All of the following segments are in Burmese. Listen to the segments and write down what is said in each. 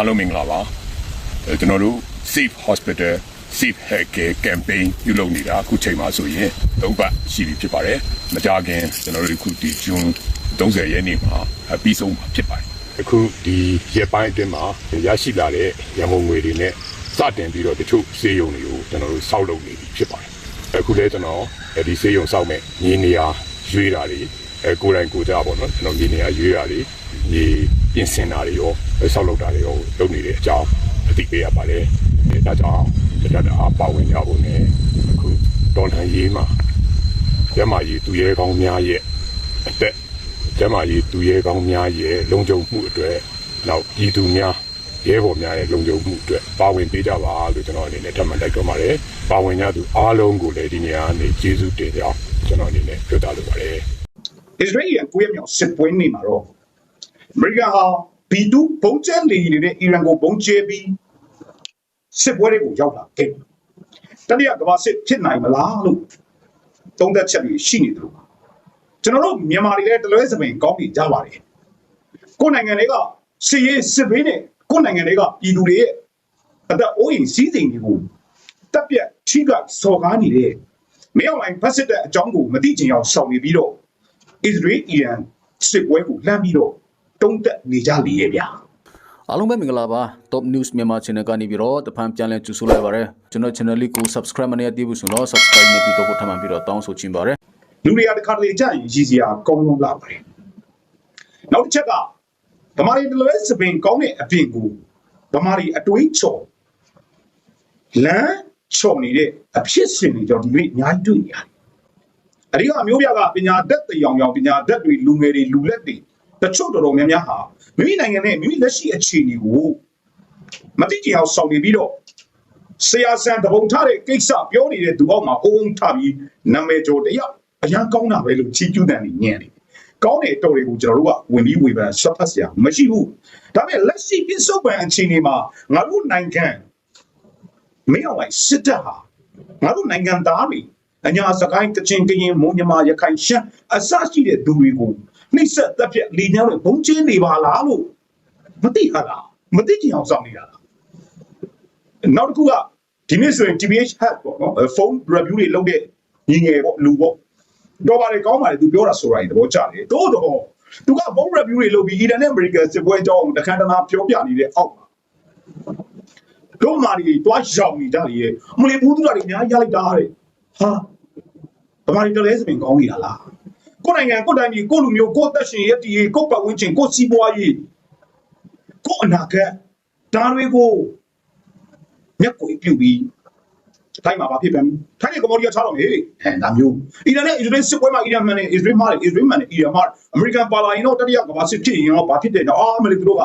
အားလုံးမင်္ဂလာပါအဲကျွန်တော်တို့ Safe Hospital Safe Healthcare Campaign ပြုလုပ်နေတာအခုချိန်မှာဆိုရင်၃ပတ်ရှိပြီဖြစ်ပါတယ်မကြခင်ကျွန်တော်တို့အခုဒီ June 30ရက်နေ့မှာအပြီးဆုံးမှာဖြစ်ပါတယ်အခုဒီရက်ပိုင်းအတွင်းမှာရရှိလာတဲ့ရန်ကုန်ငွေတွေနဲ့စတင်ပြီးတော့တချို့စေယုံတွေကိုကျွန်တော်တို့စောက်လုပ်နေပြီဖြစ်ပါတယ်အခုလည်းကျွန်တော်အဲဒီစေယုံစောက်မဲ့ညီနေရာရွေးတာတွေ အဲကိုယ်တိုင်ကိုယ်ကြပါတော့ကျွန်တော်ညီနေရာရွေးတာတွေဒီပြင်ဆင်တာတွေရောစောက်လုပ်တာတွေရောလုပ်နေတဲ့အကြောင်းအသိပေးရပါတယ်အဲဒါကြောင့်ကျွန်တော်အားပါဝင်ကြဖို့နဲ့အခုတော်လှန်ရေးမှာကျမကြီးသူရဲကောင်းများရဲ့အသက်ကျမကြီးသူရဲကောင်းများရဲ့လုံခြုံမှုအတွက်နောက်ပြည်သူများရဲဘော်များရဲ့လုံခြုံမှုအတွက်ပါဝင်ပေးကြပါလို့ကျွန်တော်အနေနဲ့ထပ်မံတိုက်တွန်းပါတယ်။ပါဝင်ကြသူအားလုံးကိုလည်းဒီနေရာကနေကျေးဇူးတင်ကြောင်းကျွန်တော်အနေနဲ့ပြောကြားလိုပါတယ်။ အစ္စရေးရဲ့ကိုယ့်ရဲ့မြောက်စစ်ပွဲနေမှာတော့အမေရိကန်ဟာဘီတူဘုံကျဲလေနေတဲ့အီရန်ကိုဘုံကျဲပြီးစစ်ပွဲတွေကိုရောက်လာခဲ့တယ်။တတိယကမ္ဘာစစ်ဖြစ်နိုင်မလားလို့သုံးသက်ချက်တွေရှိနေတယ်လို့ကျွန်တော်တို့မြန်မာတွေလည်းတလွဲစပင်ကောင်းပြီကြပါတယ်။ကိုယ်နိုင်ငံတွေကစစ်ရေးစစ်ဘေးနဲ့ကိုယ်နိုင်ငံတွေကပြည်သူတွေရဲ့အသက်အိုးအိမ်စီးစိမ်တွေကိုတပ်ပြတ်ထိကစော်ကားနေတဲ့မင်းအောင်လှိုင်ဖက်စစ်တဲ့အကြောင်းကိုမသိချင်အောင်ဆောင်နေပြီးတော့ အစ္စရေးအီရန်စစ်ပွဲကိုလှမ်းပြီးတော့တုံးတက်နေကြလေရဲ့ဗျာအားလုံးပဲမင်္ဂလာပါ Top News မြန်မာ Channel ကနေပြီးတော့တဖန်ပြန်လည်ကြိုဆိုလိုက်ပါရစေကျွန်တော် channel လေးကို subscribe မနေရသေးဘူးဆိုတော့ subscribe နေပြီးတော့ထပ်မံပြီးတော့တောင်းဆိုချင်ပါတယ်လူတွေကတစ်ခါတလေကြာရင်ရည်စရာကောင်းလုံးလာပါတယ်နောက်တစ်ချက်ကဗမာတွေတလွဲစပင်ကောင်းတဲ့အပြင်ကိုဗမာတွေအတွေးချော်လမ်းချော်နေတဲ့အဖြစ်စင်တွေကြောင့်ဒီနေ့အများကြီးတွေ့နေရတယ် အဓိကအမျိုးပြကပညာတတ်တရားရောင်ပညာတတ်တွေလူငယ်တွေလူလက်တွေတချို့တော်တော်များများဟာမိမိနိုင်ငံနဲ့မိမိလက်ရှိအခြေအနေကိုမတိကျအောင်ဆောင်နေပြီးတော့ဆရာဆန်တပုံထားတဲ့ကိစ္စပြောနေတဲ့သူအောက်မှာအုံအုံထားပြီးနာမည်ကျော်တယောက်အရန်ကောင်းတာပဲလို့ချီးကျူးတယ်နေညံ့တယ်။ကောင်းတဲ့အတော်တွေကိုကျွန်တော်တို့ကဝင်ပြီးဝေဖန်ဆွတ်ဖတ်စရာမရှိဘူး။ဒါပေမဲ့လက်ရှိပြစ္ဆုတ်ပံအခြေအနေမှာငါတို့နိုင်ငံမင်းအောင်လိုက်စစ်တပ်ဟာငါတို့နိုင်ငံသားတွေ အညာစကိုင်းကချင်ကရင်မွန်ညမာရခိုင်ရှမ်းအစရှိတဲ့သူတွေကိုနှိမ့်ဆက်တပ်ဖြတ်လေကြောင်းတွေဘုံကျင်းနေပါလားလို့မသိဟာလားမသိကြအောင်စောင့်နေတာလားနောက်တစ်ခုကဒီနေ့ဆိုရင် TBH hack ပေါ့နော်အဲဖုန်း review တွေလုပ်တဲ့ညီငယ်ပေါ့လူပေါ့တော့ပါတယ်ကောင်းပါတယ်သူပြောတာဆိုတာကြီးသဘောကျတယ်တိုးတော့သူကဖုန်း review တွေလုပ်ပြီး Iran နဲ့ America စစ်ပွဲအကြောင်းကိုတခါတနာပြောပြနေတဲ့အောက်မှာတို့မာတွေတွားရောင်နေကြတယ်မလီဘူးသူတွေအများကြီးရလိုက်တာတဲ့ ဟာဗမာတွေတလဲစပင်ကောင်းနေတာလားကိုယ်နိုင်ငံကိုယ်တိုင်းပြည်ကိုယ်လူမျိုးကိုယ်သက်ရှင်ရည်တည်ကိုယ်ပတ်ဝန်းကျင်ကိုယ်စီးပွားရေးကိုယ်အနာဂတ်ဒါတွေကိုမျက်ကိုပြုတ်ပြီးထိုင်းမှာဘာဖြစ်ပြန်ပြီထိုင်းရဲ့ကမ္ဘောဒီးယားချတော့ဟေးဟဲ့ဒါမျိုးအီရန်နဲ့အစ္စရေးစစ်ပွဲမှာအီရန်မှန်နဲ့အစ္စရေးမှားတယ်အစ္စရေးမှန်နဲ့အီရန်မှားအမေရိကန်ပါလာရင်တော့တတိယကမ္ဘာစစ်ဖြစ်ရင်တော့ဘာဖြစ်တယ်တော့အာအမေရိကန်တို့က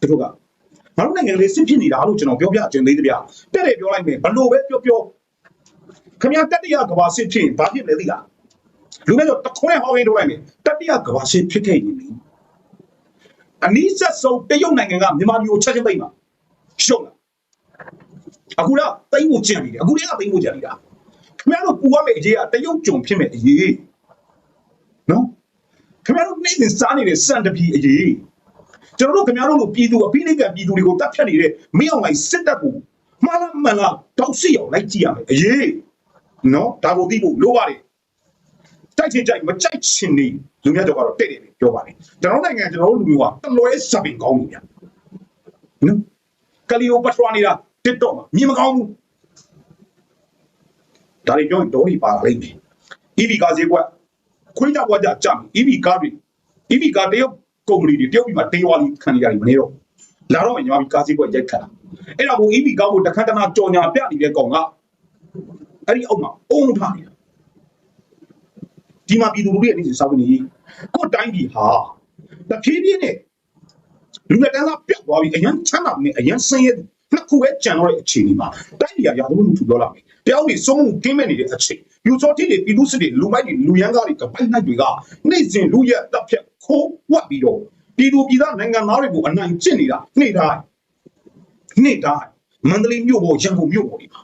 သူတို့ကငါတို့နိုင်ငံလေးစစ်ဖြစ်နေတာလို့ကျွန်တော်ပြောပြခြင်းသေးတယ်ဗျတဲ့တယ်ပြောလိုက်မယ်ဘလို့ပဲပြောပြော ခင်ဗျာတတိယကမ္ဘာစစ်ဖြစ်ရင်ဘာဖြစ်လဲသိလားလူမျိုးတော့တခွန်းနဲ့ဟောင်းရင်းထုတ်လိုက်မယ်တတိယကမ္ဘာစစ်ဖြစ်ခဲ့ရင်လေအနည်းဆက်ဆုံးတရုတ်နိုင်ငံကမြန်မာပြည်ကိုချက်ချင်းသိမ့်ပါရှုံးလားအခုတော့တိမ့်ဖို့ကြံနေတယ်အခုတည်းကတိမ့်ဖို့ကြံနေတာခင်ဗျားတို့ပူရမယ့်အရေးကတရုတ်ကြုံဖြစ်မဲ့အရေးနော်ခင်ဗျားတို့နေ့စဉ်စားနေတဲ့စံတပီအရေးကျွန်တော်တို့ခင်ဗျားတို့လိုပြည်သူအပိနိကပြည်သူတွေကိုတတ်ဖြတ်နေတဲ့မင်းအောင်လိုက်စစ်တပ်ကိုမှားလားမှန်လားတောက်စီအောင်လိုက်ကြည့်ရမယ်အရေး နော်ဒါကိုသိဖို့လိုပါတယ်တိုက်ချင်ကြိုက်မကြိုက်ချင်နေလူများတော့ကတော့တဲ့တယ်ပြောပါလေကျွန်တော်နိုင်ငံကျွန်တော်တို့လူမျိုးကတလွဲစပင်ကောင်းနေဗျနော်ကလီယိုပထရာနေတာ TikTok မှာမြင်မကောင်းဘူးဒါတွေပြောရင်ဒေါ်လီပါလိမ့်မယ် EV ကားဈေးကွက်ခွေးကြဘွားကြကြမယ် EV ကားတွေ EV ကားတရုတ်ကုမ္ပဏီတွေတရုတ်ပြည်မှာတေးဝါလီခံနေရတယ်မနေတော့လာတော့ညီမကြီးကားဈေးကွက်ရိုက်ခတ်တာအဲ့ဒါကို EV ကားကိုတခါတနာကြော်ညာပြနေတဲ့ကောင်က အဲ့ဒီအောက်မှာအုံထားနေတာဒီမှာပြည်သူလူထုရဲ့နေစဉ်စာဝင်ကြီးကိုယ်တိုင်းပြည်ဟာတဖြည်းဖြည်းနဲ့လူငယ်တန်းသားပြတ်သွားပြီအရန်ချမ်းသာနေအရန်ဆင်းရဲနှစ်ခုပဲကြံတော့တဲ့အခြေအနေမှာတိုင်းပြည်ကရာသမှုထူပြောလာမယ်တယောက်နေစုံမှုကင်းမဲ့နေတဲ့အချိန်ယူစောတိတွေပြည်သူစစ်တွေလူမိုက်တွေလူရန်ကားတွေကပိုက်နိုင်တွေကနေ့စဉ်လူရက်တပ်ဖြတ်ခိုးဝတ်ပြီးတော့ပြည်သူပြည်သားနိုင်ငံသားတွေကိုအနိုင်ကျင့်နေတာနေ့တိုင်းနေ့တိုင်းမန္တလေးမြို့ပေါ်ရန်ကုန်မြို့ပေါ်ဒီမှာ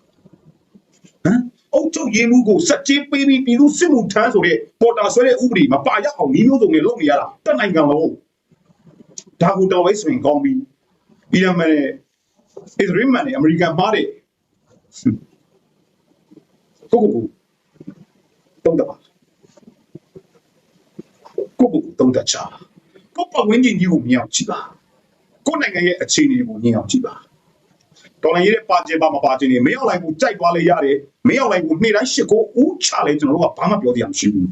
ဟမ် အုတ်ချုပ်ရင်းမှုကိုစက်ကြီးပေးပြီးပြည်သူစစ်မှုထမ်းဆိုတဲ့ပေါ်တာဆွဲတဲ့ဥပဒေမပါရအောင်မျိုးစုံနဲ့လုပ်နေရတာတက်နိုင်ငံလုံးဒါကိုတော်ဝဲဆိုရင်ကောင်းပြီအီရန်မှန်နဲ့အစ္စရေးမှန်နဲ့အမေရိကန်မှားတယ်ကိုကိုကိုတုံးတပါကိုကိုကိုတုံးတချာကိုပတ်ဝန်းကျင်ကြီးကိုမြင်အောင်ကြည့်ပါကိုနိုင်ငံရဲ့အခြေအနေကိုမြင်အောင်ကြည့်ပါ တော်လိုင်းရဲ့ပါခြင်းပါမပါခြင်းနေမရောက်လိုက်ဘူးကြိုက်သွားလေရတယ်မရောက်လိုက်ဘူးနေ့တိုင်းရှစ်ကိုဦးချလဲကျွန်တော်တို့ကဘာမှပြောတရားမရှိဘူး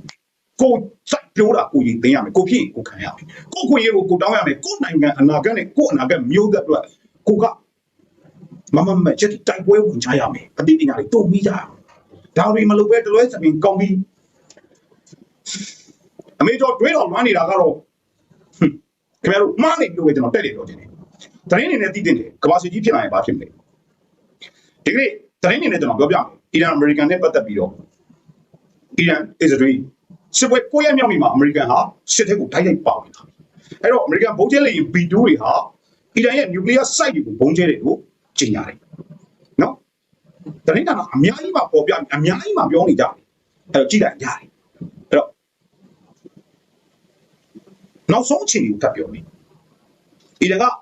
ကိုစိုက်ပြောတာကိုရင်သိရမယ်ကိုဖြစ်ရင်ကိုခံရမယ်ကိုခွင့်ရကိုကိုတောင်းရမယ်ကိုနိုင်ငံအနာဂတ်နဲ့ကိုအနာဂတ်မျိုးသက်အတွက်ကိုကမမမချက်တိုက်ပွဲဝင်ကြရမယ်အတိအညာတွေတုံပြီးကြရမယ်ဒါတွေမလုပ်ပဲတလွဲစပင်ကောင်းပြီးအမေတို့တွေးတော်လွမ်းနေတာကတော့ဟွန်းခင်ဗျားတို့မှားနေပြီလို့ပဲကျွန်တော်တက်တယ်ပြောချင်တယ်တရင်နေနဲ့တည်တင်တယ်ကမ္ဘာစီကြီးဖြစ်လာရင်ဘာဖြစ်မလဲ ဒီကနေ့တရင်နေနဲ့ကျွန်တော်ပြောပြမယ်အီရန်အမေရိကန်နဲ့ပတ်သက်ပြီးတော့အီရန်အစ္စရေးစစ်ပွဲကိုရမြောက်နေမှာအမေရိကန်ဟာစစ်တပ်ကိုတိုက်ရိုက်ပါဝင်တာအဲ့တော့အမေရိကန်ဘုံကျဲလေ B2 တွေဟာအီရန်ရဲ့နျူကလ িয়ার စိုက်တွေကိုဘုံကျဲတယ်လို့ကြေညာတယ်နော်တရင်ကအများကြီးမှပေါ်ပြအများကြီးမှပြောနေကြတယ်အဲ့တော့ကြည့်လိုက်ရတယ်အဲ့တော့နောက်ဆုံးအခြေအနေကိုထပ်ပြောမယ်အီရန်ကသူ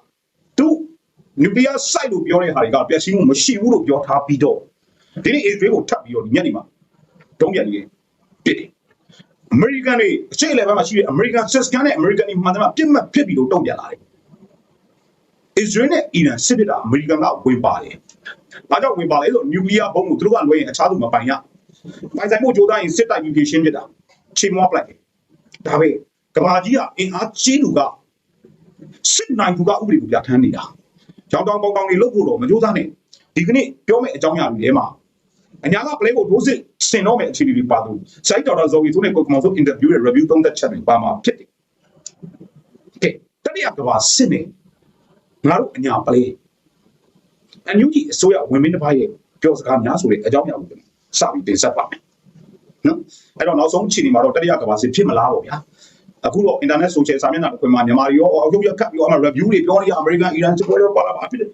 နျူကလ িয়ার site လို့ပြောတဲ့ဟာတွေကပျက်စီးမှုမရှိဘူးလို့ပြောထားပြီးတော့ဒီနေ့ Israel ကိုထပ်ပြီးတော့ညနေမှာတုံးပြန်နေပြစ်တယ်။ American တွေအခြေလေဘက်မှာရှိတဲ့ American စစ်ကန်နဲ့ American တွေမှန်တယ်မှာပြစ်မှတ်ဖြစ်ပြီးတော့တုံးပြန်လာတယ်။ Israel နဲ့ Iran စစ်ဖြစ်တာ American ကဝင်ပါတယ်။ဘာကြောင့်ဝင်ပါလဲဆိုတော့ nuclear ဘုံကိုသူတို့ကလွှဲရင်အခြားသူမပိုင်ရ။ပိုင်ဆိုင်မှုကြိုးစားရင်စစ်တိုက်ပြီးဖြည့်ရှင်းဖြစ်တာ။ချိန်မွားပလိုက်တယ်။ဒါပဲကဘာကြီးကအင်အားကြီးလူကစစ်နိုင်သူကဥပဒေကိုပြဋ္ဌာန်းနေတာ။ ကြောင်တောင်ပေါင်တောင်တွေလုတ်ဖို့တော့မကြိုးစားနဲ့။ဒီကနေ့ပြောမယ့်အကြောင်းအရာတွေထဲမှာအညာကပလဲကိုဒိုးစစ်ဆင်တော့မယ့်အခြေအနေတွေပါသူစိုက်တော်တော်ဇော်ရီသူနဲ့ကိုကမောင်ဆိုအင်တာဗျူးရဲ့ review သုံးသက်ချက်တွေပါမှာဖြစ်တယ်။ကဲတတိယကမ္ဘာစစ်နေငါတို့အညာပလဲအန်ယူဂျီအစိုးရဝင်မင်းတစ်ပါးရဲ့ပြောစကားများဆိုတဲ့အကြောင်းအရာကိုကျွန်တော်စပြီးတင်ဆက်ပါမယ်နော်အဲ့တော့နောက်ဆုံးအခြေအနေမှာတော့တတိယကမ္ဘာစစ်ဖြစ်မလားပေါ့ဗျာ အခုတော့ internet social စာမျက်နှာတွေမှာမြန်မာတွေရောအုပ်ရကပ်ပြီးတော့အမှ review တွေပြောနေရ American Iran စပွဲတော့ပါလာပါဖြစ်တယ်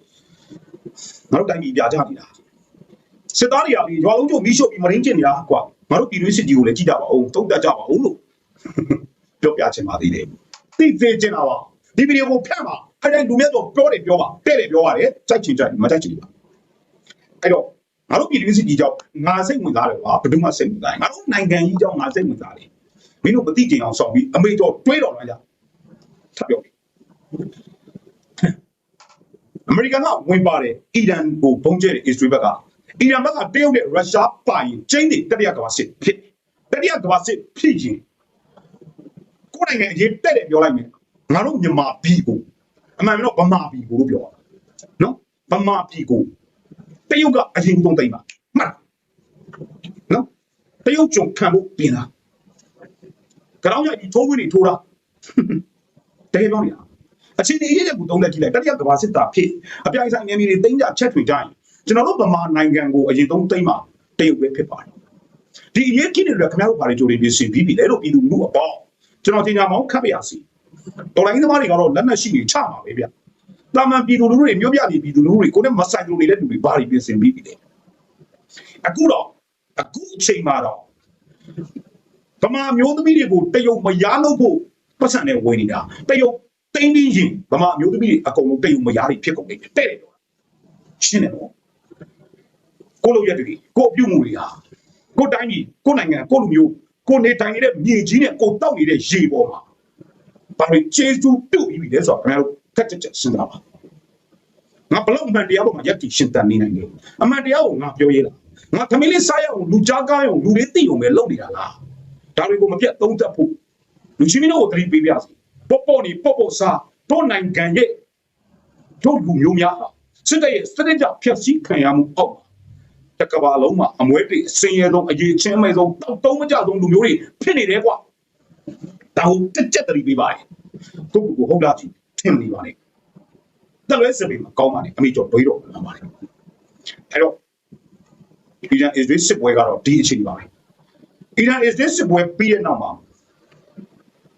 ငါတို့တိုင်းပြည်ပြကြနေတာစစ်သားတွေကလေရွာလုံးကျုံမီးရှို့ပြီးမရင်းကျင်နေတာကွာငါတို့ပြည်တွင်းစစ်ကြီးကိုလည်းကြည့်ကြပါဦးတုံ့တက်ကြပါဦးလို့ပြောပြချင်ပါသေးတယ်သိသေးချင်တာပါဒီဗီဒီယိုကိုဖျက်ပါအဲ့ဒါလူမျိုးတော့ပြောတယ်ပြောပါတဲ့တယ်ပြောပါတယ်ကြိုက်ချင်ကြိုက်မကြိုက်ချင်ပါအဲ့တော့ငါတို့ပြည်တွင်းစစ်ကြီးကြောင့်ငါစိတ်ဝင်စားတယ်ကွာဘယ်သူမှစိတ်ဝင်စားရင်ငါတို့နိုင်ငံကြီးကြောင့်ငါစိတ်ဝင်စားတယ် မင်းတို့မသိကြအောင်ဆောင်ပြီးအမေတော်တွေးတော်လာကြထပ်ပြောပြီအမေရိကန်ကဝင်ပါတယ်အီရန်ကိုဘုံကျဲတယ်အစ္စရေးဘက်ကအီရန်ဘက်ကတရုတ်နဲ့ရုရှားပါရင်ကျင်းတယ်တတိယကမ္ဘာစစ်ဖြစ်တတိယကမ္ဘာစစ်ဖြစ်ရင်ကိုယ်နိုင်ငံအရေးတက်တယ်ပြောလိုက်မယ်ငါတို့မြန်မာပြည်ကိုအမှန်တော့ဗမာပြည်ကိုလို့ပြောတာနော်ဗမာပြည်ကိုတရုတ်ကအရင်တုံးသိမ့်ပါမှတ်နော်တရုတ်ကြုံခံဖို့ပြင် တာကြောင်ရည်ထိုးဝင်နေထိုးတာတကယ်ပြောနေတာအချင်းဒီရဲ့ကိုတုံးလက်ကြည့်လိုက်တတိယကမ္ဘာစစ်တာဖြစ်အပြိုင်ဆိုင်နေမီတွေတင်းကြချက်ထွေကြရင်ကျွန်တော်တို့ဗမာနိုင်ငံကိုအရင်တုံးသိမ့်မှာတရုတ်ပဲဖြစ်ပါတယ်ဒီအရေးကြီးတဲ့ခင်ဗျားတို့ဘာတွေကြိုးနေပြီးစီပြီးပြီလဲလို့ပြည်သူလူအပေါင်းကျွန်တော်တင်ညာမောင်းခတ်ပြရစီတော်လိုင်းသမားတွေကတော့လက်နက်ရှိနေချမှာပဲဗျ။တာမန်ပြည်သူလူထုတွေမြို့ပြပြည်ပြည်သူလူထုတွေကိုနဲ့မဆိုင်လို့နေတဲ့လူတွေဘာတွေပြင်ဆင်ပြီးပြီလဲ။အခုတော့အခုအချိန်မှာတော့ ဗမာမျိုးသမီးတွေကိုတရုတ်မရားလို့ဖို့ပတ်စံနဲ့ဝင်နေတာတရုတ်တင်းတင်းရင်ဗမာမျိုးသမီးတွေအကုန်လုံးတရုတ်မရားတွေဖြစ်ကုန်နေတယ်တဲ့တယ်တော့ရှင်းတယ်နော်ကိုလိုရက်တွေကိုအပြုတ်မှုတွေဟာကိုတိုင်းကြီးကိုနိုင်ငံကိုလူမျိုးကိုနေတိုင်းနေတဲ့မြေကြီးနဲ့ကိုတောက်နေတဲ့ရေပေါ်မှာဘာလို့ကျေးဇူးပြုတ်ပြီးပြီလဲဆိုတော့ခင်ဗျားတို့ခက်ချက်ချက်စဉ်းစားပါငါဘလို့အမှန်တရားပေါ်မှာယက်တီရှင်းတန်နေနိုင်တယ်အမှန်တရားကိုငါပြောရဲတာငါသမီးလေးစားရအောင်လူကြားကားရအောင်လူလေးသိအောင်ပဲလုပ်နေတာလား ဒါတွေကိုမပြတ်သုံးသပ်ဖို့လူချင်းမင်းတို့ကိုသတိပေးပြစီပေါ့ပေါ့နေပေါ့ပေါ့စားတို့နိုင်ငံရဲ့တို့လူမျိုးများဟာစစ်တပ်ရဲ့စနစ်ကြဖျက်ဆီးခံရမှုအောက်မှာတကဘာလုံးမှာအမွဲတွေအစင်းရဲဆုံးအရေးချင်းမဲ့ဆုံးတောက်တုံးမကြဆုံးလူမျိုးတွေဖြစ်နေတယ်ကွာဒါကိုတက်ကြက်တရီပေးပါတယ်ကိုကိုကိုဟုတ်လားကြည့်ထင်နေပါနဲ့တက်လဲစပင်းမှာကောင်းပါနဲ့အမိကျော်တွေးတော့လာပါနဲ့အဲ့တော့အီရန်အစ္စရေးစစ်ပွဲကတော့ဒီအချိန်ပါပဲ အီရန်အစ္စရေးစစ်ပွဲပြီးတဲ့နောက်မှာ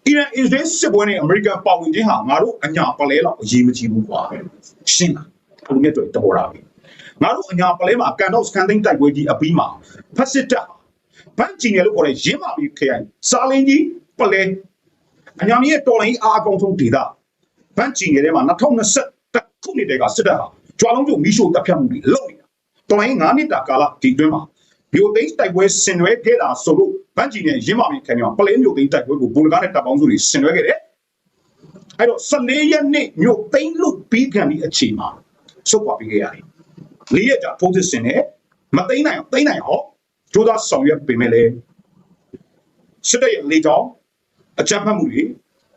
အီရန်အစ္စရေးစစ်ပွဲနဲ့အမေရိကန်ပါဝင်ခြင်းဟာငါတို့အညာပလဲလောက်အရေးမကြီးဘူးကွာရှင်းလားဘုံမြတ်တွေတော်တာပဲငါတို့အညာပလဲမှာကန်တော့စကန်သိန်းတိုက်ပွဲကြီးအပြီးမှာဖက်စစ်တပ်ဘန်ဂျီနယ်လို့ခေါ်တဲ့ရင်းမာပြီးခရိုင်စာလင်းကြီးပလဲအညာမီရဲ့တော်လိုင်းအားအကောင်ဆုံးဒေတာဘန်ဂျီနယ်ထဲမှာ2020ခုနှစ်တည်းကစစ်တပ်ဟာကြွားလုံးကျုံမီးရှို့တပ်ဖြတ်မှုတွေလုပ်နေတာတော်လိုင်း9နှစ်တာကာလဒီတွင်းမှာ မြို့သိမ်းတိုက်ပွဲဆင်နွှဲခဲ့တာဆိုလို့ဗန်ဂျီနဲ့ရင်းမာမင်းခံရပလဲမြို့သိမ်းတိုက်ပွဲကိုဘူလကားနဲ့တပ်ပေါင်းစုတွေဆင်နွှဲခဲ့တယ်အဲ့တော့14ရက်နေ့မြို့သိမ်းလို့ပြီးခံပြီးအချိန်မှာစုပ်ပွားပြီးခဲ့ရတယ်လေးရက်ကြာထိုးစစ်ဆင်နဲ့မသိမ်းနိုင်အောင်သိမ်းနိုင်အောင်ကြိုးစားဆောင်ရွက်ပေမဲ့လည်းစစ်တပ်ရဲ့လေကြောင်းအကြမ်းဖက်မှုတွေ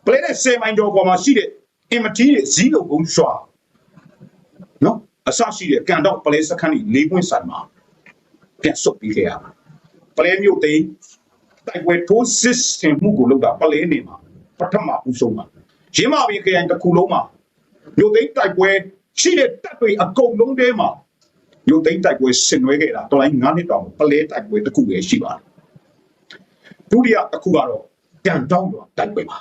ပလဲနဲ့10မိုင်ကျော်ပေါ်မှာရှိတဲ့အင်မတီးရဲ့ဇီးလုံကုန်းရွှာနော်အဆရှိတဲ့ကန်တော့ပလဲစခန်းကြီး၄ပွင့်ဆိုင်မှာ ပြန်ဆုတ်ပြီးခဲ့ရတာပလဲမြို့သိမ်းတိုက်ပွဲထိုးစစ်ဆင်မှုကိုလုပ်တာပလဲနေမှာပထမဦးဆုံးပါရင်းမာပြီးခရိုင်တစ်ခုလုံးမှာမြို့သိမ်းတိုက်ပွဲရှိတဲ့တပ်တွေအကုန်လုံးထဲမှာမြို့သိမ်းတိုက်ပွဲဆင်နွှဲခဲ့တာတော်လိုင်း9နှစ်တောင်ပလဲတိုက်ပွဲတစ်ခုပဲရှိပါတယ်ဒုတိယတစ်ခုကတော့ကန်တောင်းတော့တိုက်ပွဲပါ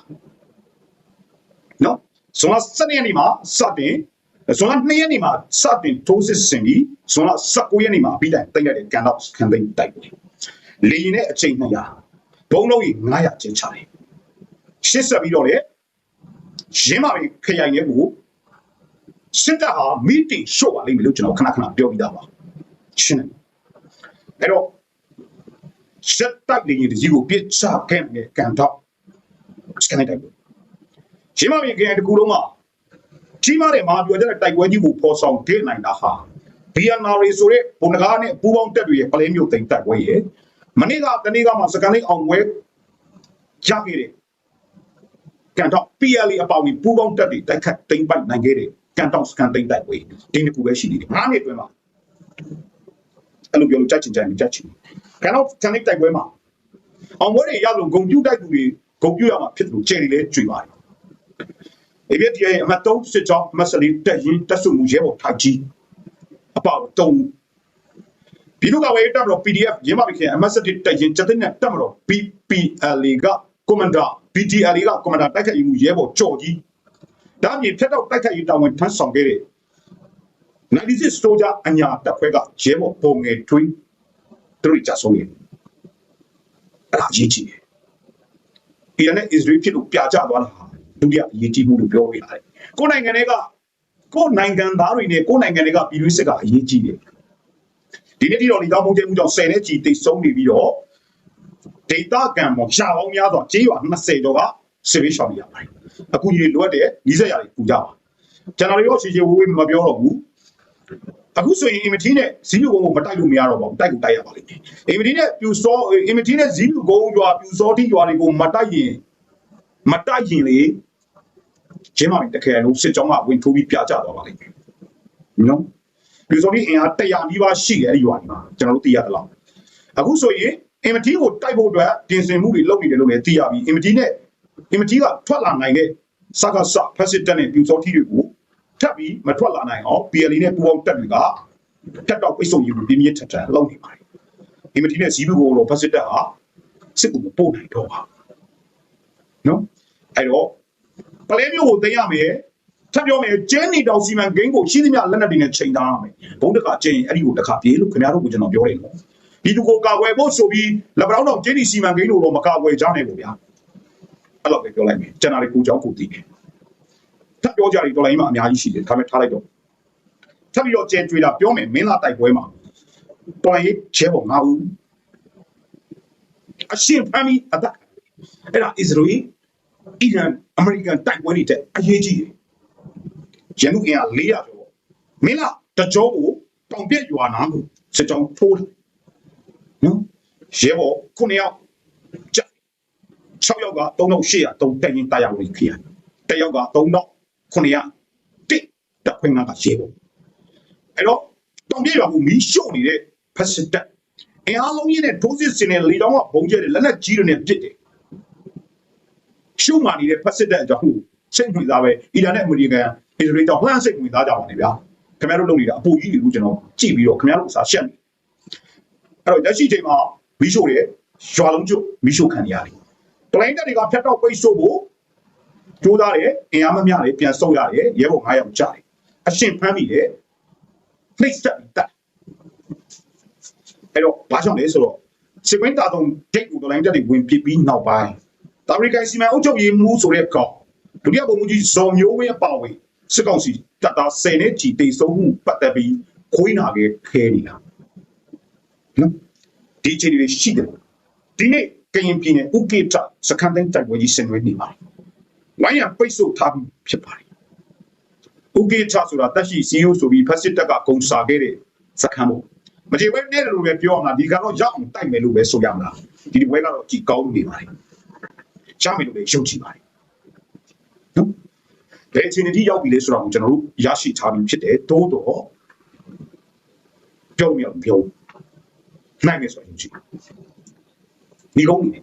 နော်ဇွန်လ7ရက်နေ့မှာစတင် ဇွန်လ2ရက်နေ့မှာစတင်ထိုးစစ်ဆင်ပြီးဇွန်လ19ရက်နေ့မှာပြီးတိုင်တိုက်ရတဲ့ကန်တော့ခံသိမ်းတိုက်ပွဲလေရင်နဲ့အချိန်200ဘုံလုံးကြီး900ကျင်းချတယ်ရှစ်ဆက်ပြီးတော့လေရင်းမာပြီခရိုင်ရဲ့ကိုစစ်တပ်ဟာမီတင်ရှို့ပါလိမ့်မယ်လို့ကျွန်တော်ခဏခဏပြောပြီးသားပါရှင်းတယ်အဲ့တော့စစ်တပ်လေရင်တကြီးကိုပြစ်ချခဲ့တဲ့ကန်တော့စကန်တိုက်ပွဲရင်းမာပြီခရိုင်တစ်ခုလုံးမှာ ကြီးမားတဲ့မဟာပြောကြတဲ့တိုက်ပွဲကြီးကိုပေါ်ဆောင်ခဲ့နိုင်တာဟာ BNR ဆိုတဲ့ဘုံနဂါနဲ့ပူးပေါင်းတပ်တွေရဲ့ပလဲမျိုးတိမ်တိုက်ပွဲရဲ့မနေ့ကတနေ့ကမှစကန်လေးအောင်ဝဲရခဲ့တဲ့ကန်တော့ PLA အပေါင်းပူးပေါင်းတပ်တွေတိုက်ခတ်တိမ်ပိုက်နိုင်ခဲ့တဲ့ကန်တော့စကန်တိမ်တိုက်ပွဲဒီနှစ်ခုပဲရှိနေတယ်ငါးနှစ်အတွင်းမှာအဲ့လိုပြောလို့ကြက်ချင်ကြင်ကြက်ချင်ကန်တော့စကန်တိုက်ပွဲမှာအောင်ဝဲတွေရလို့ဂုံပြူတိုက်သူတွေဂုံပြူရမှာဖြစ်တယ်လို့ကျယ်တွေလဲကြွေပါတယ် အပြည့်တည်းအမတ်တုံးစစ်ကြောင်းမဆလီတက်ရင်တက်စုမှုရဲဘော်ထားကြီးအပေါတုံးပြည်သူ့ကဝေးတပ်မတော် PDF ရင်းမပခင်အမတ်စစ်တက်ရင်ချက်တဲ့နဲ့တပ်မတော် PPLA ကကွန်မန်ဒါ PTLA ကကွန်မန်ဒါတိုက်ခိုက်မှုရဲဘော်ကြော်ကြီးဒါအပြင်ဖက်တော့တိုက်ခိုက်ရေးတာဝန်ထမ်းဆောင်ခဲ့တဲ့96စတိုဂျာအညာတပ်ဖွဲ့ကရဲဘော်ပုံငယ်ထွေးသူတို့ကြဆုံးခဲ့အဲ့ဒါအရေးကြီးတယ်အီရန်နဲ့အစ္စရေးဖြစ်လို့ပြကြသွားတာဟာ ဒုတိယအရေးကြီးမှုလို့ပြောရရတယ်ကိုယ်နိုင်ငံတွေကကိုယ်နိုင်ငံသားတွေနဲ့ကိုယ်နိုင်ငံတွေကပြည်တွင်းစစ်ကအရေးကြီးတယ်ဒီနေ့ဒီတော့ဒီတောင်ပုံကျမှုကြောင့်10နဲ့ချီတိတ်ဆုံးနေပြီးတော့ဒေတာကန်ပေါ်ရှာပေါင်းများစွာကြေးရွာ20ကျော်ကဆေးပေးရှောင်နေရပါတယ်အခုကြီးလိုအပ်တဲ့နီးစက်ရတွေပူကြပါကျွန်တော်တို့ရှေ့ရှေ့ဝေးဝေးမပြောတော့ဘူးအခုဆိုရင်အင်မတီနဲ့ဇီးလူကုန်းကိုမတိုက်လို့မရတော့ပါဘူးတိုက်ကိုတိုက်ရပါလိမ့်မယ်အင်မတီနဲ့ပြူစောအင်မတီနဲ့ဇီးလူကုန်းရွာပြူစောတိရွာတွေကိုမတိုက်ရင်မတိုက်ရင်လေ ကျင်းမာပြီတကယ်လို့စစ်ကြောင်းကဝင်ထိုးပြီးပြကြသွားပါလိမ့်မယ်နော်ပြူစောတိအင်အား100နီးပါးရှိတယ်အဲ့ဒီရွာဒီမှာကျွန်တော်တို့သိရသလောက်အခုဆိုရင်အင်မတီကိုတိုက်ဖို့အတွက်ပြင်ဆင်မှုတွေလုပ်နေတယ်လို့လည်းသိရပြီအင်မတီနဲ့အင်မတီကထွက်လာနိုင်တဲ့စကားစဖက်စစ်တက်နဲ့ပြူစောတိတွေကိုထပ်ပြီးမထွက်လာနိုင်အောင် PLA နဲ့ပူးပေါင်းတက်တွေကတက်တော့ပိတ်ဆို့ယူပြီးပြင်းပြထထန်လုပ်နေပါတယ်အင်မတီနဲ့ဇီးဘူးကိုတော့ဖက်စစ်တက်ဟာစစ်ကူမပို့နိုင်တော့ပါနော်အဲ့တော့ပ လဲမျိုးကိုသိရမယ်ထပ်ပြောမယ်ကျင်းနေတောင်စီမံကိန်းကိုရှိသမျှလက်နက်တွေနဲ့ချိန်ထားရမယ်ဘုံတကကျင်းအဲ့ဒီကိုတစ်ခါပြေးလို့ခင်ဗျားတို့ကကျွန်တော်ပြောတယ်နော်ဒီသူကိုကာကွယ်ဖို့ဆိုပြီးလက်ပတောင်းတောင်ကျင်းနေစီမံကိန်းလို့တော့မကာကွယ်ကြနိုင်ဘူးဗျာအဲ့လိုပဲပြောလိုက်မယ်ကျွန်တော်လည်းကိုကြောင်းကိုတည်တယ်ထပ်ပြောကြတယ်တော်လိုင်းမှာအများကြီးရှိတယ်ဒါပေမဲ့ထားလိုက်တော့ထပ်ပြီးတော့ကျဲကျွေးတာပြောမယ်မင်းလာတိုက်ပွဲမှာတော်ရင်ချဲပေါ်ငါဦးအရှင်ဖမ်းပြီးအသက်အဲ့ဒါအစ္စရေး အီရန်အမေရိကန်တိုက်ပွဲတွေတဲ့အရေးကြီးတယ်ရန်သူအင်အား400ကျော်မင်းလာတကြောကိုတောင်ပြက်ရွာနာကိုစစ်ကြောင်းထိုးတယ်နော်ရဲဘော်9ယောက်ကြ6ယောက်က3ယောက်800 3တက်ရင်တရားဝင်ခေရတယောက်က3တော့900တစ်တက်ခွင့်ကရဲဘော်အဲ့တော့တောင်ပြက်ရွာကိုမီးရှို့နေတဲ့ဖက်စစ်တပ်အင်အားလုံးရင်းနဲ့ဒိုးစစ်စင်တဲ့လေတောင်းကဘုံကျဲတယ်လက်လက်ကြီးတွေနဲ့ပစ်တယ် ရှုံမာနေတဲ့ဖက်စစ်တပ်အကြောင်းကိုစိတ်ဝင်စားပဲအီရန်နဲ့အမေရိကန်အစ္စရေးကြောင့်လှမ်းစိတ်ဝင်စားကြပါနေဗျာခင်ဗျားတို့လုပ်နေတာအပူကြီးတွေကိုကျွန်တော်ကြည့်ပြီးတော့ခင်ဗျားတို့အစားရှက်နေအဲ့တော့လက်ရှိချိန်မှာမီးရှို့တယ်ရွာလုံးကျွတ်မီးရှို့ခံရတယ်တလိုင်းတက်တွေကဖြတ်တော့ပိတ်ဆို့ဖို့ကြိုးစားတယ်အင်အားမမျှတယ်ပြန်ဆုတ်ရတယ်ရဲဘော်9ယောက်ကြာတယ်အရှင်ဖမ်းမိတယ်နှိပ်စက်ပြီးတက်အဲ့တော့ဘာကြောင့်လဲဆိုတော့စစ်ကွင်းတာတုံဒိတ်ကိုတလိုင်းတက်တွေဝင်ပြပြီးနောက်ပိုင်း တာဝရီကန်စီမံအုပ်ချုပ်ရေးမှုဆိုတဲ့ကောင်ဒုတိယဗိုလ်မှူးကြီးဇော်မျိုးဝင်းအပါဝင်စစ်ကောင်စီတပ်သား10နဲ့ချီတိတ်ဆုံးမှုပတ်သက်ပြီးခွေးနာခဲ့ခဲနေတာနော်ဒီအချိန်တွေရှိတယ်ဒီနေ့ကရင်ပြည်နယ်ဥကိတစကန်တိုင်းတိုက်ပွဲကြီးဆင်နွှဲနေပါတယ်ဝိုင်းရပိတ်ဆို့ထားပြီးဖြစ်ပါတယ်ဥကိတဆိုတာတက်ရှိစီယိုဆိုပြီးဖက်စစ်တပ်ကဂုံစာခဲ့တဲ့စကန်ပေါ့မကြေဘဲနဲ့လို့ပဲပြောအောင်လားဒီကတော့ရောက်အောင်တိုက်မယ်လို့ပဲဆိုရမလားဒီဒီဘွဲကတော့ကြည်ကောင်းနေပါတယ် ချမယ်လို့ပဲယုံကြည်ပါတယ်နော်ဘယ်အချိန်ကြီးရောက်ပြီလဲဆိုတော့ကျွန်တော်တို့ရရှိထားပြီးဖြစ်တယ်တိုးတော့ပြောမြပြောနိုင်မယ်ဆိုရင်ကြည့်ဒီကုန်းနေ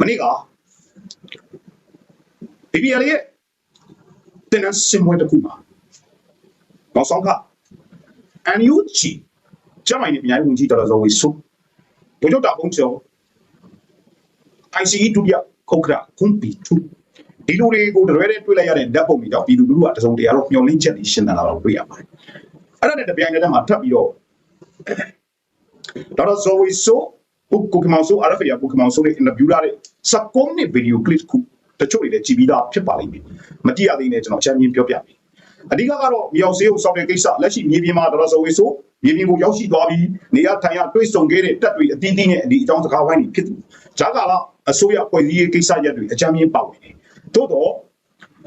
မနေ့က BBL ရဲ့တင်နန်းစင်မွေးတစ်ခုမှာတော့ဆောင်ခ NUG ကျမိုင်းနေပြန်ဝင်ကြည့်တော်တော်ဝေဆုဘုရားတာဘုံကျော် ICE ဒုတိယခုတ်ခရာကွန်ပီတူဒီလိုတွေကိုတရွဲတဲ့တွေ့လိုက်ရတဲ့ဓာတ်ပုံတွေကြောင့်ပြည်သူလူထုကတစုံတရာတော့မျောလင်းချက်တွေရှင်းနေတာတော့တွေ့ရပါတယ်အဲ့ဒါနဲ့တပြိုင်တည်းမှာထပ်ပြီးတော့တော်တော်ဇော်ဝေဆိုပုတ်ကိုကမောင်ဆိုအရဖီယာပုတ်ကမောင်ဆိုရဲ့အင်တာဗျူးရတဲ့စကွန်နဲ့ဗီဒီယိုကလစ်ခုတချို့တွေလည်းကြည်ပြီးသားဖြစ်ပါလိမ့်မယ်မကြည့်ရသေးနဲ့ကျွန်တော်အချမ်းမြင်ပြောပြမယ်အဓိကကတော့မြောက်စေးကိုစောက်တဲ့ကိစ္စလက်ရှိမြေပြင်မှာတော်တော်ဇော်ဝေဆိုမြေပြင်ကိုရောက်ရှိသွားပြီးနေရာထိုင်ရတွေ့ဆုံခဲ့တဲ့တက်တွေအသီးသီးနဲ့ဒီအကြောင်းစကားဝိုင်းတွေဖြစ်တယ်ဂျာကာလာ အစိုးရဖွဲ့စည်းရေးကိစ္စရပ်တွေအချမ်းမြင်ပါဝင်တယ်သို့တော့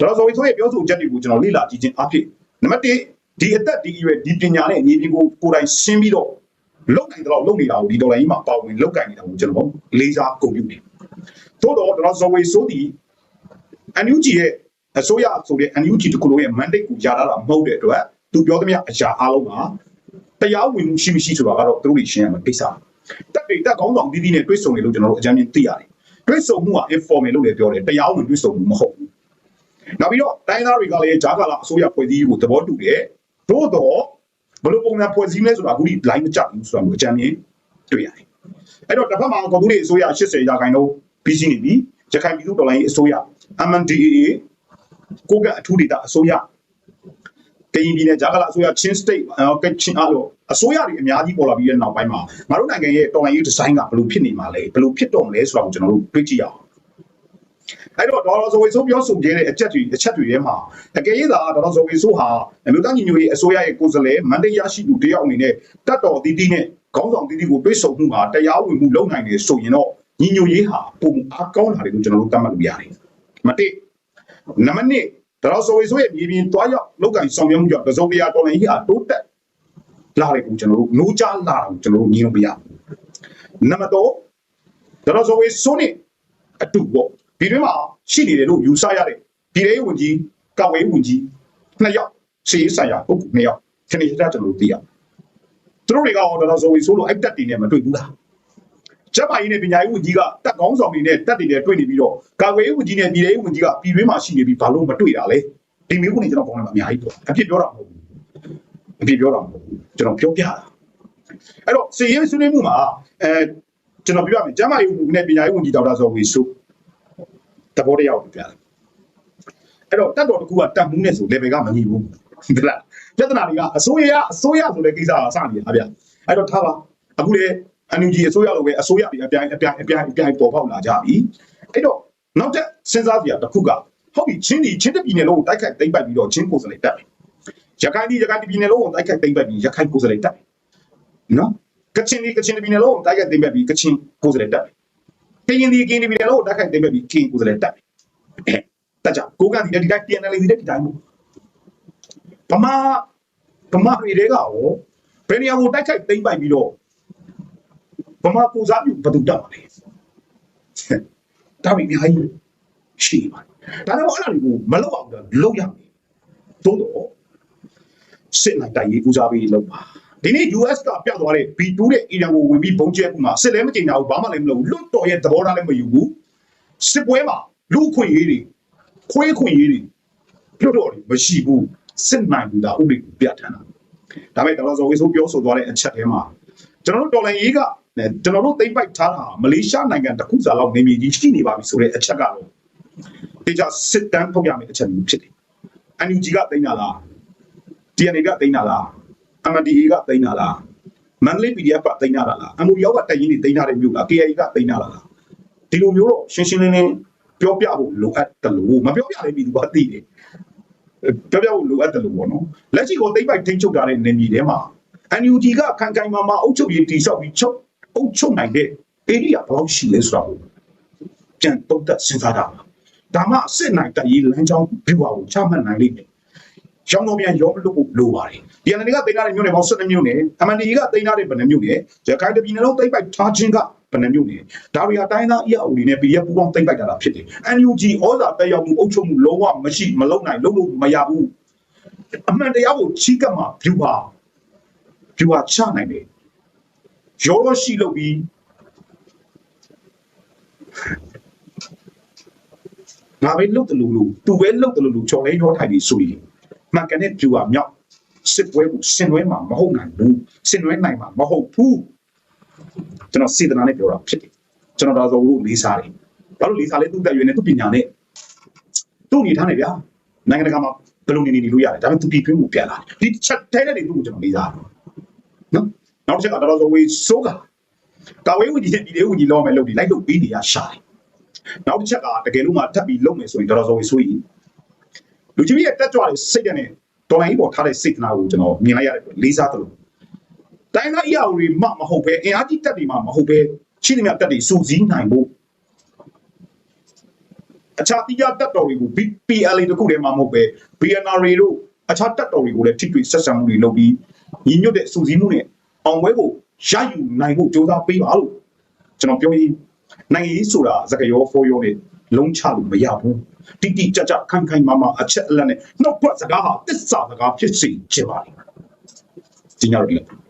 ဒေါ်စော်ဝေဆိုရဲ့ပြောဆိုချက်တွေကိုကျွန်တော်လေ့လာကြည့်ခြင်းအဖြစ်နံပါတ်1ဒီအသက်ဒီအရွယ်ဒီပညာနဲ့မြေပြင်ကိုကိုယ်တိုင်ရှင်းပြီးတော့လုံနိုင်တော့လုံနေတာကိုဒီဒေါ်လာကြီးမှာပါဝင်လုံကင်နေတာကိုကျွန်တော်လေးစားကုန်ပြုတယ်သို့တော့ဒေါ်စော်ဝေဆိုဒီ NUG ရဲ့အစိုးရဆိုတဲ့ NUG တခုလုံးရဲ့ mandate ကိုယာရတာမဟုတ်တဲ့အတွက်သူပြောသမျှအရာအားလုံးကတရားဝင်မှုရှိမရှိဆိုတာကတော့သူတို့တွေရှင်းရမှာကိစ္စတက်တွေတက်ကောင်းဆောင်တီးတီးနဲ့တွဲဆုံနေလို့ကျွန်တော်တို့အကြမ်းမြင်သိရတယ် တွဲဆုံမှုက informal လို့လည်းပြောတယ်တရားဝင်တွဲဆုံမှုမဟုတ်ဘူးနောက်ပြီးတော့တိုင်းသားတွေကလည်းဂျာကာလာအစိုးရဖွဲ့စည်းကိုသဘောတူတယ်သို့တော့ဘယ်လိုပုံစံဖွဲ့စည်းလဲဆိုတာအခုဒီ line မကြဘူးဆိုတာကိုအကြမ်းမြင်တွေ့ရတယ်အဲ့တော့တစ်ဖက်မှာကွန်ပျူတာအစိုးရ80ရာခိုင်နှုန်းပြီးရှိနေပြီရခိုင်ပြည်သူတော်လိုင်းအစိုးရ MNDAA ကိုကအထူးဒေတာအစိုးရ ကရင်ပြည်နယ်ဂျာကလာအစိုးရချင်းစတိတ်ကချင်းအလို့အစိုးရတွေအများကြီးပေါ်လာပြီးတဲ့နောက်ပိုင်းမှာငါတို့နိုင်ငံရဲ့တော်လိုင်းရေးဒီဇိုင်းကဘယ်လိုဖြစ်နေမှာလဲဘယ်လိုဖြစ်တော့မလဲဆိုတာကိုကျွန်တော်တို့တွေ့ကြည့်ရအောင်အဲ့တော့ဒေါ်လာဇဝေဆိုးပြောဆိုခဲ့တဲ့အချက်တွေအချက်တွေထဲမှာတကယ်ရတာဒေါ်လာဇဝေဆိုးဟာအမျိုးသားညီညွတ်ရေးအစိုးရရဲ့ကိုယ်စားလှယ်မန္တရရှိသူတယောက်အနေနဲ့တတ်တော်တီးတီးနဲ့ခေါင်းဆောင်တီးတီးကိုတွေ့ဆုံမှုမှာတရားဝင်မှုလုပ်နိုင်တယ်ဆိုရင်တော့ညီညွတ်ရေးဟာပုံအားကောင်းလာတယ်လို့ကျွန်တော်တို့သတ်မှတ်လို့ရတယ်မတိနံပါတ်1 ဒါတော့ဆိုဝေဆိုရဲ့မြေပြင်တွားရောက်လောက်ကင်ဆောင်ရွက်မှုကြောင့်တစုံတရာတော်လိုင်းကြီးဟာတိုးတက်လာတယ်ကိုကျွန်တော်တို့နိုးကြလာတာကိုကျွန်တော်တို့ညင်လို့မရဘူးနံပါတ်2ဒါတော့ဆိုဝေဆိုနဲ့အတူပေါ့ဒီတွင်မှာရှိနေတယ်လို့ယူဆရတဲ့ပြည်ထောင်ဝင်ကြီးကဝေးဝင်ကြီးနှစ်ယောက်စီးဆိုင်ရာပုဂ္ဂိုလ်နှစ်ယောက်ခဏကြာကျွန်တော်တို့သိရသူတို့တွေကတော့ဒါတော့ဆိုဝေဆိုလို့အိုက်တက်တင်နဲ့မတွေ့ဘူးလား ကျမကြီးနဲ့ပညာရေးဝန်ကြီးကတက်ကောင်းဆောင်တွေနဲ့တက်တွေနဲ့တွေ့နေပြီးတော့ကာကွယ်ရေးဝန်ကြီးနဲ့ပြည်ထောင်ဝန်ကြီးကပြည်တွင်းမှာရှိနေပြီးဘာလို့မတွေ့တာလဲဒီမျိုးကနေကျွန်တော်ကောင်းတယ်မှာအများကြီးပေါ့အဖြစ်ပြောတာမဟုတ်ဘူးအဖြစ်ပြောတာမဟုတ်ဘူးကျွန်တော်ပြောပြတာအဲ့တော့စီရင်ဆွေးနွေးမှုမှာအဲကျွန်တော်ပြောပြမယ်ကျမကြီးဝန်ကြီးနဲ့ပညာရေးဝန်ကြီးဒေါက်တာဇော်ဝေဆိုတဘောတရားကိုပြတယ်အဲ့တော့တက်တော်တစ်ခုကတက်မှုနဲ့ဆို level ကမညီဘူးဟုတ်လားပြဿနာတွေကအစိုးရအစိုးရဆိုတဲ့ကိစ္စကစနေပါဗျအဲ့တော့ထားပါအခုလေ NUG အစိုးရလိုပဲအစိုးရတွေအပြိုင်အပြိုင်အပြိုင်အပြိုင်ပေါ်ပေါက်လာကြပြီအဲ့တော့နောက်တဲ့စဉ်းစားစရာတစ်ခုကဟုတ်ပြီချင်းဒီချင်းတပြည်နယ်လုံးကိုတိုက်ခိုက်သိမ်းပိုက်ပြီးတော့ချင်းကိုယ်စားလှယ်တက်တယ်ရခိုင်ဒီရခိုင်ပြည်နယ်လုံးကိုတိုက်ခိုက်သိမ်းပိုက်ပြီးရခိုင်ကိုယ်စားလှယ်တက်တယ်နော်ကချင်ဒီကချင်ပြည်နယ်လုံးကိုတိုက်ခိုက်သိမ်းပိုက်ပြီးကချင်ကိုယ်စားလှယ်တက်တယ်ကရင်ဒီကရင်ပြည်နယ်လုံးကိုတိုက်ခိုက်သိမ်းပိုက်ပြီးကရင်ကိုယ်စားလှယ်တက်တယ်တက်ကြကိုကန်ဒီဒီတိုင်း PNL ဒီတိုင်းဒီတိုင်းဗမာဗမာပြည်တွေကရောဘယ်နေရာကိုတိုက်ခိုက်သိမ်းပိုက်ပြီးတော့ ဗမာပူစားပြုဘယ်သူတက်ပါလဲဒါပေမဲ့အများကြီးရှိပါတယ်ဒါလည်းအဲ့ဒါတွေကိုမလုပ်အောင်လုပ်ရမယ်သို့တော့စစ်လိုက်တိုင်ရေးပူစားပြီးလုပ်ပါဒီနေ့ US ကပြသွားတဲ့ B2 တဲ့အီရန်ကိုဝင်ပြီးဘုံကျဲကူမှာစစ်လည်းမကျင်ကြဘူးဘာမှလည်းမလုပ်ဘူးလွတ်တော်ရဲ့သဘောထားလည်းမယူဘူးစစ်ပွဲမှာလူခွင့်ရေးတွေခွေးခွင့်ရေးတွေလွတ်တော်တွေမရှိဘူးစစ်နိုင်ဘူးဒါဥပဒေကိုပြဋ္ဌာန်းတာဒါပေမဲ့တော်တော်ဆိုဝေဆိုးပြောဆိုသွားတဲ့အချက်ထဲမှာကျွန်တော်တို့တော်လိုင်းရေးက ကျွန်တော်တို့သိမ့်ပိုက်ထားတာမလေးရှားနိုင်ငံတစ်ခုစာလောက်နေမြေကြီးရှိနေပါပြီဆိုတဲ့အချက်ကတော့ဒီကြစစ်တမ်းထုတ်ရမယ့်အချက်မျိုးဖြစ်တယ်။ NUG ကသိမ်းတာလား TNA ကသိမ်းတာလား MNDA ကသိမ်းတာလားမန္တလေး PDF ကသိမ်းတာလား MOD ကတိုင်ရင်းတွေသိမ်းတာတဲ့မြို့လား KIA ကသိမ်းတာလားဒီလိုမျိုးတော့ရှင်းရှင်းလင်းလင်းပြောပြဖို့လိုအပ်တယ်လို့မပြောပြလည်းပြည်သူကသိတယ်ပြောပြဖို့လိုအပ်တယ်လို့ပေါ့နော်လက်ရှိကိုသိမ့်ပိုက်ထိန်းချုပ်ထားတဲ့နေပြည်ထဲမှာ NUG ကခိုင်ခိုင်မာမာအုပ်ချုပ်ရေးတည်ဆောက်ပြီးချုပ် အုပ်ချုပ်နိုင်တဲ့ area ဘယ်လောက်ရှိလဲဆိုတာကိုပြန်တုံ့တက်စဉ်းစားတာပါဒါမှစစ်နိုင်တရေးလမ်းကြောင်းပြပါကိုချမှတ်နိုင်လိမ့်မယ်ရောင်းတော့ပြန်ရောမလို့ဖို့လိုပါတယ်ဒီအနေကသိမ်းထားတဲ့မြို့နယ်ပေါင်း12မြို့နယ် MND ကသိမ်းထားတဲ့ဗဏ္ဍမြို့နယ်ရခိုင်တပြည်နယ်လုံးသိမ်းပိုက်ထားခြင်းကဗဏ္ဍမြို့နယ်ဒါရီယာတိုင်းသားအရာဦးတွေနဲ့ပြည်ရပူပေါင်းသိမ်းပိုက်တာတာဖြစ်တယ် NUG ဩဇာတက်ရောက်မှုအုပ်ချုပ်မှုလုံးဝမရှိမလုံးနိုင်လုံးလို့မရဘူးအမှန်တရားကိုချီးကပ်မှာပြူပါပြူပါချနိုင်တယ် ရောရောရှိလို့ပြီးငါပဲလုတ်တယ်လို့လို့သူပဲလုတ်တယ်လို့လို့ချော်လဲရောထိုင်ပြီးဆိုရင်မှန်ကန်တဲ့ပြူပါမြောက်စစ်ပွဲကိုဆင်နွှဲမှာမဟုတ်နိုင်ဘူးဆင်နွှဲနိုင်မှာမဟုတ်ဘူးကျွန်တော်စေတနာနဲ့ပြောတာဖြစ်တယ်ကျွန်တော်ဒါဆိုလို့လေးစားတယ်ဘာလို့လေးစားလဲသူ့တက်ရွယ်နဲ့သူ့ပညာနဲ့သူ့အနေထားနဲ့ဗျာနိုင်ငံတကာမှာဘယ်လိုနေနေနေလို့ရတယ်ဒါပေမဲ့သူပြည်တွင်းကိုပြန်လာတယ်ဒီချက်တဲတဲ့တွေသူ့ကိုကျွန်တော်လေးစားတယ်နော် နောက်တစ်ချက်ကဒါတော့ဆိုဝေးစိုးကကာဝေးဝင်ကြီးနဲ့ဒီလေးဝင်ကြီးလောက်မယ်လို့ဒီလိုက်လို့ပြီးနေရရှာတယ်နောက်တစ်ချက်ကတကယ်လို့မှထပ်ပြီးလုံမယ်ဆိုရင်ဒါတော့ဆိုဝေးဆိုရင်လူကြီးရဲ့တက်ကြွတဲ့စိတ်နဲ့တော်လိုင်းပေါ်ထားတဲ့စိတ်ကနာကိုကျွန်တော်မြင်လိုက်ရတယ်လေးစားတယ်လို့တိုင်းသားအရာတွေမှမဟုတ်ပဲအင်အားကြီးတက်တွေမှမဟုတ်ပဲရှိသမျှတက်တွေစူးစီးနိုင်ဖို့အခြားတရားတက်တော်တွေကို PLA တခုတည်းမှမဟုတ်ပဲ BNR တို့အခြားတက်တော်တွေကိုလည်းထိတွေ့ဆက်ဆံမှုတွေလုပ်ပြီးညီညွတ်တဲ့စူးစီးမှုနဲ့ အောင်ပွဲကိုရယူနိုင်ဖို့ကြိုးစားပေးပါလို့ကျွန်တော်ပြောရင်နိုင်ငံရေးဆိုတာစကားရောဖော်ရောနဲ့လုံးချလို့မရဘူးတိတိကျကျခိုင်ခိုင်မာမာအချက်အလက်နဲ့နှုတ်ဖတ်စကားဟာတစ္ဆာစကားဖြစ်စေချင်ပါလိမ့်မယ်ဒီညတော့